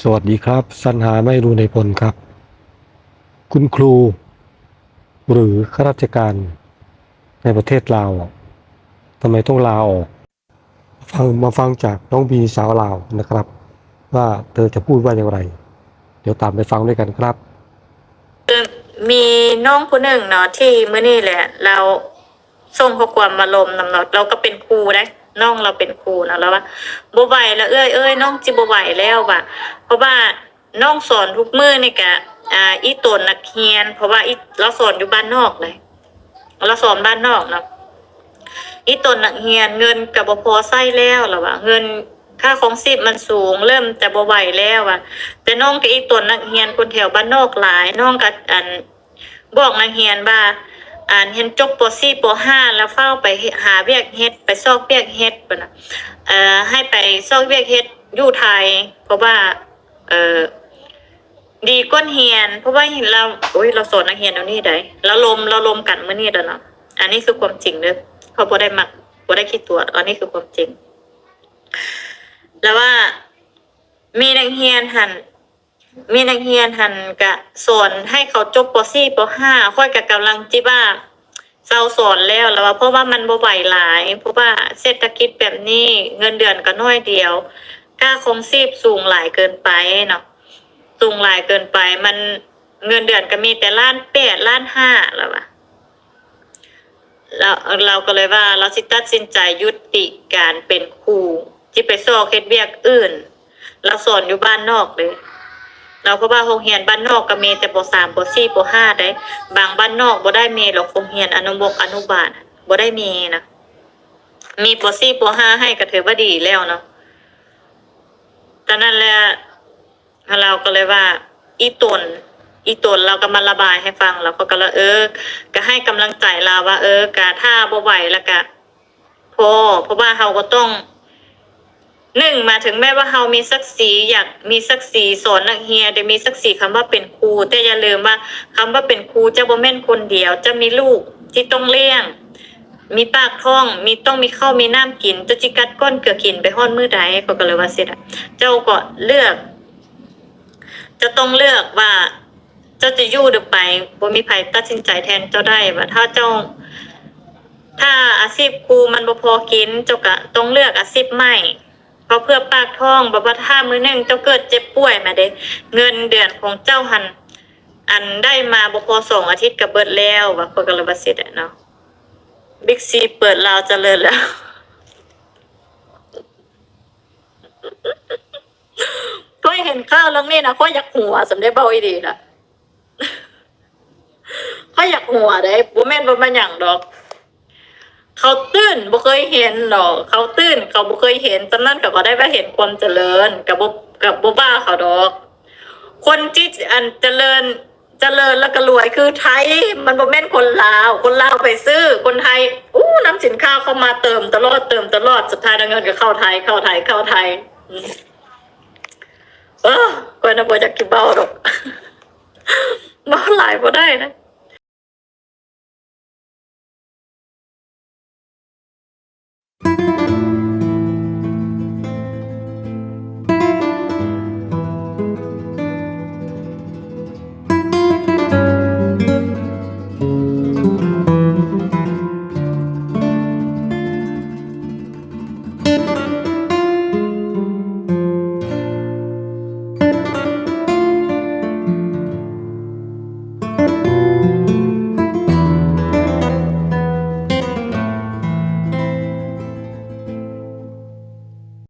สวัสดีครับ สัญหาไม่รู้ในพลครับ คุณครู หรือข้าราชการในประเทศลาวทำไมต้องลาออกฟังมาฟังจากน้องบีสาวลาวนะครับ ว่าเธอจะพูดว่าอย่างไร เดี๋ยวตามไปฟังด้วยกันครับ มีน้องผู้หนึ่งเนาะที่เมื้อนี้แหละ เรา ส่งข้อความมาลมนำเนาะเราก็เป็นครูนะน้องเราเป็นครูนะแล้วว่าบ่ไหวแล้วเอ้ยเอ้ยน้องจิบ่ไหวแล้วว่ะเพราะว่าน้องสอนทุกมื้อนี่กะอ่าอีตนนักเรียน เพราะว่าอีเราสอนอยู่บ้านนอกเลยเราสอนบ้านนอกเนาะอีตนนักเรียนเงินกับบพอใช้แล้วล่ะว่าเงินค่าของชีพมันสูง เริ่มจะบ่ไหวแล้วว่ะ แต่น้องกับอีตนนักเรียนคนแถวบ้านนอกหลาย น้องกับอันบอกนักเรียนว่า อ่านเห็นจบป .4 ป .5 แล้วเฝ้าไปหาเวียกเฮ็ด ไปซอกเวียกเฮ็ดปุ่นะเอ่อให้ไปซอกเวียกเฮ็ดอยู่ไทย เพราะว่าเอ่อดีก้นเฮียน เพราะว่าเราโอ้ยเราสอนนักเรียนเดี๋ยวนี้ได้เราลมเราลมกันเมื้อนี้แล้วเนาะอันนี้คือความจริงเด้อเขาบ่ได้มักบ่ได้คิดตัวอันนี้คือความจริง แล้วว่ามีนักเรียนหัน มีนักเรียนหันกะสอนให้เขาจบป .4 ป .5 ค่อยกะกำลังจิบ้าเศร้าสอนแล้วแล้วว่าเพราะว่ามันบ่ไหวหลาย เพราะว่าเศรษฐกิจแบบนี้เงินเดือนก็น้อยเดียวค่าคงชีพสูงหลายเกินไปเนาะสูงหลายเกินไป มันเงินเดือนก็มีแต่ล้านแปดล้านห้าแล้วว่ะเราเราก็เลยว่าเราสิตัดสินใจยุติการเป็นครูที่ไปสอกเฮ็ดเวียกอื่น เราสอนอยู่บ้านนอกเลย เราเพราะว่าโรงเรียนบ้านนอกก็มีแต่ปสามปสี่ปห้าได้ บางบ้านนอกบ่ได้มีหรอกโรงเรียนอนุบกอนุบาลบ่ได้มีนะมีปสี่ปห้าให้ก็ถือว่าดีแล้วเนาะตอนนั้นแหละเราก็เลยว่า อีตนอีตนเราก็มาระบายให้ฟังแล้วเขาก็เลเออ ก็ให้กำลังใจเราว่า เออกะถ้าบ่ไหวแล้วก็พอเพราะว่าเราก็ต้อง หนึ่งมาถึงแม้ว่าเฮามีศักดิ์ศรีอยากมีศักดิ์ศรีสอนนักเรียนได้มีศักดิ์ศรีคำว่าเป็นครูแต่อย่าลืมว่าคำว่าเป็นครูจะบ่แม่นคนเดียว จะมีลูกที่ต้องเลี้ยง มีปากท้องมีต้องมีข้าวมีน้ำกิน จะจิกัดก้นเกลือกินไปฮ้อนมือใดก็ก็เลยว่าเสิเจ้าก็เลือก จะต้องเลือกว่าเจ้าจะอยู่หรือไปบ่มีไผตัดสินใจแทนเจ้าได้ว่าถ้าเจ้าถ้าอาชีพครูมันบ่พอกินเจ้าก็ต้องเลือกอาชีพใหม่ เพราะเพื่อปากท้องบอกว่าถ้ามือหนึ่งเจ้าเกิดเจ็บป่วยมาเด้เงินเดือนของเจ้าหัน อันได้มาบพอสองอาทิตย์กับเบิดแล้วว่าคนกันเลยว่าสิเนาะบิ๊กซีเปิดลาวเจริญแล้วก็เห็นข้าวเรื่องนี้นะก็อยากหัวสำเร็จเบาอีดีนะก็อยากหัวได้บ่แม่นบ่มาหยังดอก เขาตื้นบ่เคยเห็นหรอกเขาตื้นเขาบ่เคยเห็นตอนนั้นเขาก็ได้มาเห็นความเจริญกับบ่กับบ่บ้าเขาดอก คนที่อันเจริญเจริญแล้วก็รวยคือไทย มันบ่แม่นคนลาว คนลาวไปซื้อ คนไทยอู้นำสินค้าเข้ามาเติมตลอดเติมตลอดสุดท้ายเงินก็เข้าไทยเข้าไทยเข้าไทยอืมเออก็น่าบ่อยากกินเบ้าดอกเบ้าหลายบ่ได้นะ